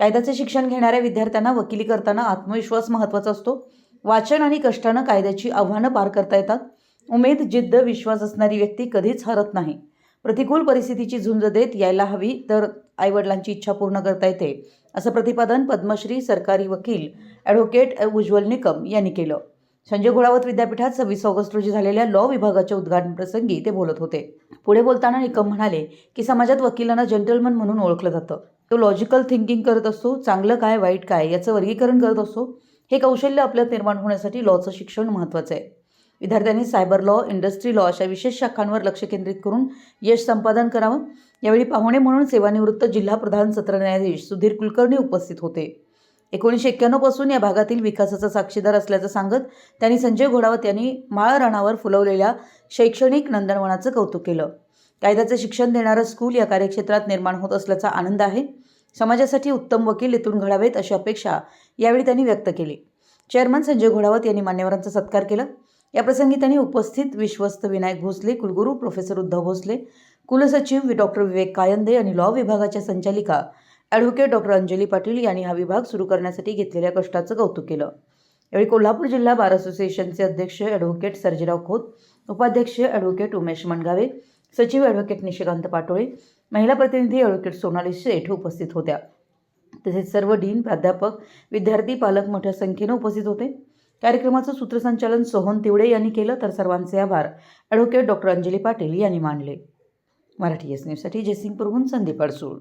कायद्याचे शिक्षण घेणाऱ्या विद्यार्थ्यांना वकिली करताना आत्मविश्वास महत्त्वाचा असतो. वाचन आणि कष्टानं कायद्याची आव्हानं पार करता येतात. उमेद जिद्द विश्वास असणारी व्यक्ती कधीच हरत नाही. प्रतिकूल परिस्थितीची झुंज देत यायला हवी तर आईवडिलांची इच्छा पूर्ण करता येते असं प्रतिपादन पद्मश्री सरकारी वकील ॲडव्होकेट उज्ज्वल निकम यांनी केलं. संजय घोडावत विद्यापीठात सव्वीस ऑगस्ट रोजी झालेल्या लॉ विभागाच्या उद्घाटन प्रसंगी ते बोलत होते. पुढे बोलताना निकम म्हणाले की समाजात वकिलांना जंटलमन म्हणून ओळखलं जातं. तो लॉजिकल थिंकिंग करत असतो चांगलं काय वाईट काय याचं वर्गीकरण करत असतो हे कौशल्य आपल्यात निर्माण होण्यासाठी लॉचं शिक्षण महत्त्वाचं आहे. विद्यार्थ्यांनी सायबर लॉ इंडस्ट्री लॉ अशा विशेष शाखांवर लक्ष केंद्रित करून यश संपादन करावं. यावेळी पाहुणे म्हणून सेवानिवृत्त जिल्हा प्रधान सत्र न्यायाधीश सुधीर कुलकर्णी उपस्थित होते. एकोणीसशे एक्क्याण्णवपासून या भागातील विकासाचा साक्षीदार असल्याचं सांगत त्यांनी संजय घोडावत यांनी माळ राणावर फुलवलेल्या शैक्षणिक नंदनवनाचं कौतुक केलं. कायद्याचं शिक्षण देणारं स्कूल या कार्यक्षेत्रात निर्माण होत असल्याचा आनंद आहे. समाजासाठी उत्तम वकील इथून घडावेत अशी अपेक्षा यावेळी त्यांनी व्यक्त केली. चेअरमन संजय घोडावत यांनी मान्यवरांचा सत्कार केला. याप्रसंगी त्यांनी उपस्थित विश्वस्त विनायक भोसले कुलगुरू प्रोफेसर उद्धव भोसले कुलसचिव डॉक्टर विवेक कायंदे आणि लॉ विभागाच्या संचालिका ॲडव्होकेट डॉक्टर अंजली पाटील यांनी हा विभाग सुरू करण्यासाठी घेतलेल्या कष्टाचं कौतुक केलं. यावेळी कोल्हापूर जिल्हा बार असोसिएशनचे अध्यक्ष ॲडव्होकेट सर्जीराव खोत उपाध्यक्ष ॲडव्होकेट उमेश मनगावे सचिव ॲडव्होकेट निशिकांत पाटोळे महिला प्रतिनिधी ॲडव्होकेट सोनाली शेठ उपस्थित होत्या. तसेच सर्व डीन प्राध्यापक विद्यार्थी पालक मोठ्या संख्येनं उपस्थित होते. कार्यक्रमाचं सूत्रसंचालन सोहन तिवडे यांनी केलं तर सर्वांचे आभार. ॲडव्होकेट डॉक्टर अंजली पाटील यांनी मानले. मराठी एस न्यूजसाठी जयसिंगपूरहून संदीप अडसूळ.